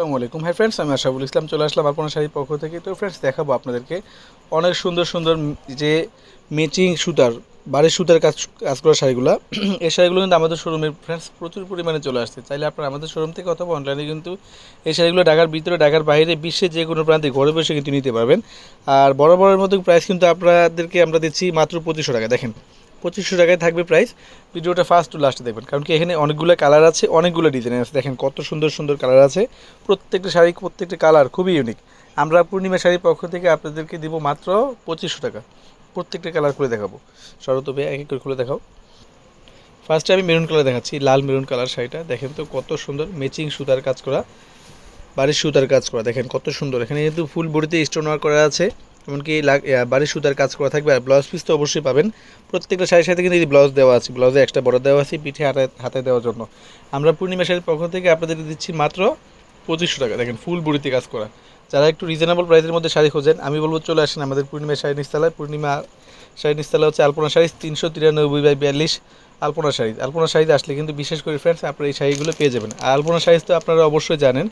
আসসালামু আলাইকুম। Hi friends আমি আশাফুল ইসলাম চলে আসলাম আপনার শাড়ির পক্ষ থেকে। তো ফ্রেন্ডস দেখাবো আপনাদেরকে অনেক সুন্দর সুন্দর যে ম্যাচিং সুতার, বাড়ির সুতার কাজ কাজ করা শাড়িগুলো। এই শাড়িগুলো কিন্তু আমাদের শোরুমে ফ্রেন্ডস প্রচুর পরিমাণে চলে আসছে। চাইলে আপনারা আমাদের শোরুম থেকে অথবা অনলাইনে কিন্তু এই শাড়িগুলো ঢাকার ভিতরে, ঢাকার বাইরে, বিশ্বের যে কোনো প্রান্তে ঘরে বসে কিন্তু নিতে পারবেন। আর বড় বড়ের মতো প্রাইস কিন্তু আপনাদেরকে আমরা দিচ্ছি মাত্র পঁচিশশো টাকা। দেখেন পঁচিশশো টাকায় থাকবে প্রাইস ভিডিওটা ফার্স্ট টু লাস্টে দেখবেন। কারণ কি এখানে অনেকগুলো কালার আছে, অনেকগুলো ডিজাইন আছে। দেখেন কত সুন্দর সুন্দর কালার আছে। প্রত্যেকটা শাড়ি প্রত্যেকটা কালার খুবই ইউনিক আমরা পূর্ণিমা শাড়ির পক্ষ থেকে আপনাদেরকে দিব মাত্র পঁচিশশো টাকা। প্রত্যেকটা কালার খুলে দেখাবো। ভাই এক এক করে খুলে দেখাও। ফার্স্টে আমি মেরুন কালার দেখাচ্ছি, লাল মেরুন কালার শাড়িটা। দেখেন তো কত সুন্দর ম্যাচিং সুতার কাজ করা, বাড়ির সুতার কাজ করা। দেখেন কত সুন্দর। এখানে কিন্তু ফুল বডিতে স্টোন ওয়ার্ক করা আছে। এমনকি বাড়ির সুতার কাজ করা থাকবে আর ব্লাউজ পিস তো অবশ্যই পাবেন। প্রত্যেকটা শাড়ির সাথে কিন্তু এই ব্লাউজ দেওয়া আছে। ব্লাউজে একটা বড় দেওয়া আছে পিঠে হাতে হাতে দেওয়ার জন্য। আমরা পূর্ণিমা শাড়ির পক্ষ থেকে আপনাদের দিচ্ছি মাত্র পঁচিশশো টাকা। দেখেন ফুল বুড়িতে কাজ করা। যারা একটু রিজনেবল প্রাইসের মধ্যে শাড়ি খোঁজেন, আমি বলব চলে আসেন আমাদের পূর্ণিমা শাড়ি নিস্তালায়। পূর্ণিমা শাড়ি নিস্তালা হচ্ছে আলপনা শাড়ি, তিনশো তিরানব্বই বাই বিয়াল্লিশ আলপনা শাড়ি। আলপনা শাড়িতে আসলে কিন্তু বিশেষ করে ফ্রেন্ডস আপনারা এই শাড়িগুলো পেয়ে যাবেন। আর আলপনা শাড়ি তো আপনারা অবশ্যই জানেন,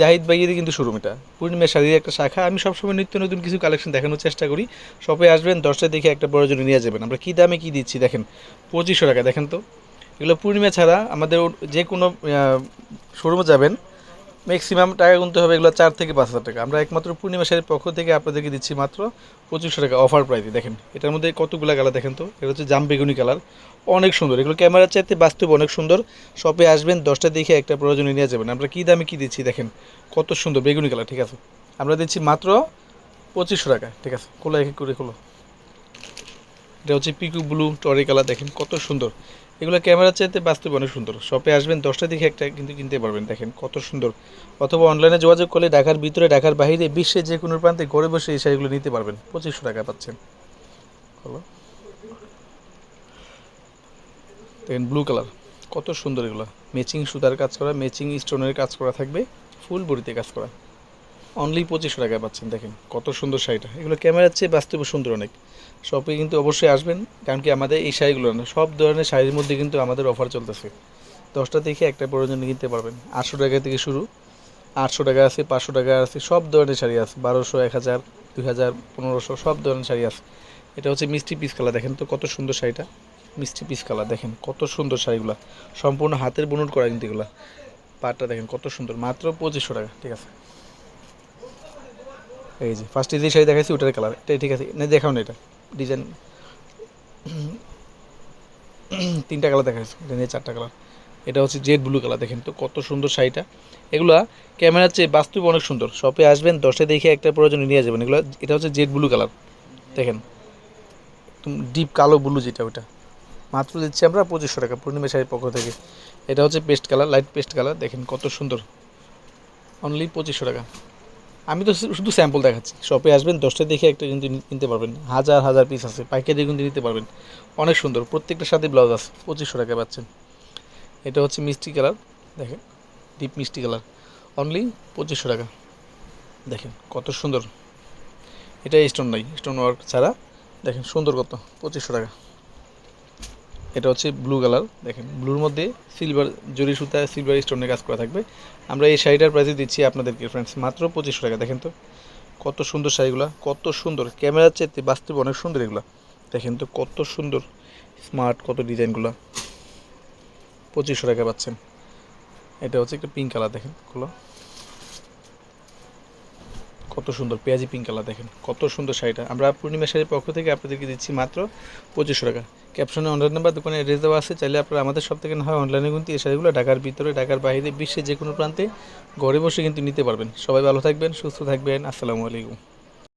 জাহিদ ভাইয়েরই কিন্তু শোরুম এটা। পূর্ণিমা শাড়ির একটা শাখা। আমি সবসময় নিত্য নতুন কিছু কালেকশন দেখানোর চেষ্টা করি। শপে আসবেন দশটা দেখে একটা প্রয়োজনে নিয়ে যাবেন। আমরা কী দামে কী দিচ্ছি দেখেন, পঁচিশশো টাকা দেখেন তো, এগুলো পূর্ণিমা ছাড়া আমাদের যে কোনো শোরুমে যাবেন ম্যাক্সিমাম টাকা গুনতে হবে এগুলো চার থেকে পাঁচ হাজার টাকা। আমরা একমাত্র পূর্ণিমা পক্ষ থেকে আপনাদেরকে দিচ্ছি মাত্র পঁচিশশো টাকা অফার প্রাইসে দেখেন, এটার মধ্যে কতগুলো কালার দেখেন তো? এটা হচ্ছে জাম বেগুনি কালার অনেক সুন্দর। এগুলো ক্যামেরার চাইতে বাস্তব অনেক সুন্দর। শপে আসবেন, দশটা দেখে একটা প্রয়োজনে নিয়ে যাবেন। আমরা কী দামে কী দিচ্ছি দেখেন, কত সুন্দর বেগুনি কালার ঠিক আছে? আমরা দিচ্ছি মাত্র পঁচিশশো টাকা, ঠিক আছে? খোলা, এক এক করে খোলো। এটা হচ্ছে পিকু ব্লু টরি কালার দেখেন কত সুন্দর। এগুলো ক্যামেরা চাইতে বাস্তবে অনেক সুন্দর। শপে আসবেন দশটা দিকে একটা কিন্তু কিনতে পারবেন, দেখেন কত সুন্দর। অথবা অনলাইনে যোগাযোগ করলে ঢাকার ভিতরে, ঢাকার বাইরে, বিশ্বের যে কোনো প্রান্তে ঘরে বসে এই শাড়িগুলো নিতে পারবেন। পঁচিশশো টাকা পাচ্ছেন। দেখেন ব্লু কালার কত সুন্দর এগুলো। ম্যাচিং সুতার কাজ করা ম্যাচিং স্টোনের কাজ করা থাকবে ফুল বড়িতে কাজ করা। অনলি পঁচিশশো টাকায় পাচ্ছেন, দেখেন কত সুন্দর শাড়িটা। এগুলো ক্যামেরার চেয়ে বাস্তবে সুন্দর অনেক। শপে কিন্তু অবশ্যই আসবেন, কারণ কি আমাদের এই শাড়িগুলো না, সব ধরনের শাড়ির মধ্যে কিন্তু আমাদের অফার চলতেছে। দশটা থেকে একটা প্রয়োজন কিনতে পারবেন। আটশো টাকা থেকে শুরু, আটশো টাকা আছে, পাঁচশো টাকা আছে, সব ধরনের শাড়ি আছে, বারোশো, এক হাজার, দুই হাজার, পনেরোশো, সব ধরনের শাড়ি আছে। এটা হচ্ছে মিষ্টি পিস কালার দেখেন তো কত সুন্দর শাড়িটা। মিষ্টি পিস কালার দেখেন কত সুন্দর শাড়িগুলো। সম্পূর্ণ হাতের বুনট করা কিন্তু এগুলো। পাটটা দেখেন কত সুন্দর, মাত্র পঁচিশশো টাকা, ঠিক আছে। এই যে ফার্স্টে যে শাড়ি দেখাচ্ছি ওটার কালার এটাই ঠিক আছে। না, দেখাও না এটা। ডিজাইন তিনটা কালার দেখাচ্ছি এটা নিয়ে চারটা কালার এটা হচ্ছে জেড ব্লু কালার দেখেন তো কত সুন্দর শাড়িটা। এগুলো ক্যামেরার চেয়ে বাস্তবে অনেক সুন্দর। শপে আসবেন দশটা দেখে একটা প্রয়োজনে নিয়ে যাবেন। এগুলো, এটা হচ্ছে জেড ব্লু কালার দেখেন ডিপ কালো ব্লু যেটা ওটা। মাত্র দিচ্ছি আমরা পঁচিশশো টাকা, পূর্ণিমা শাড়ির পক্ষ থেকে। এটা হচ্ছে paste colour light paste colour দেখেন কত সুন্দর। অনলি পঁচিশশো টাকা। আমি তো শুধু স্যাম্পল দেখাচ্ছি। শপে আসবেন দশটা দেখে একটা কিন্তু নিতে পারবেন। হাজার হাজার পিস আছে। পাইকারি কিন্তু নিতে পারবেন। অনেক সুন্দর। প্রত্যেকটার সাথে ব্লাউজ আছে। পঁচিশশো টাকা পাচ্ছেন। এটা হচ্ছে মিষ্টি কালার। দেখেন ডিপ মিষ্টি কালার। অনলি পঁচিশশো টাকা। দেখেন, কত সুন্দর। এটা স্টোন নাই। স্টোন ওয়ার্ক ছাড়া। দেখেন, সুন্দর কত। পঁচিশশো টাকা। এটা হচ্ছে ব্লু কালার দেখেন ব্লুর মধ্যে সিলভার জরি সুতা সিলভার স্টোনের কাজ করা থাকবে। আমরা এই শাড়িটার প্রাইসে দিচ্ছি আপনাদেরকে ফ্রেন্ডস মাত্র পঁচিশশো টাকা, দেখেন তো। কত সুন্দর শাড়িগুলো, কত সুন্দর। ক্যামেরার চাইতে বাস্তবে অনেক সুন্দর এগুলো। দেখেন তো, কত সুন্দর স্মার্ট কত ডিজাইনগুলো। পঁচিশশো টাকা পাচ্ছেন। এটা হচ্ছে একটা পিঙ্ক কালার দেখেনগুলো কত সুন্দর পেঁয়াজি পিঙ্ক কালার দেখেন, কত সুন্দর শাড়িটা। আমরা পূর্ণিমা শাড়ির পক্ষ থেকে আপনাদেরকে দিচ্ছি মাত্র পঁচিশশো টাকা। ক্যাপশনে অনলাইন নাম্বার দোকানে অ্যাড্রেস দেওয়া আছে, চাইলে আপনারা আমাদের সব থেকে না হয় অনলাইনে কিন্তু এই শাড়িগুলো ঢাকার ভিতরে, ঢাকার বাইরে, বিশ্বের যে কোনো প্রান্তে ঘরে বসে কিন্তু নিতে পারবেন। সবাই ভালো থাকবেন, সুস্থ থাকবেন, আসসালামু আলাইকুম।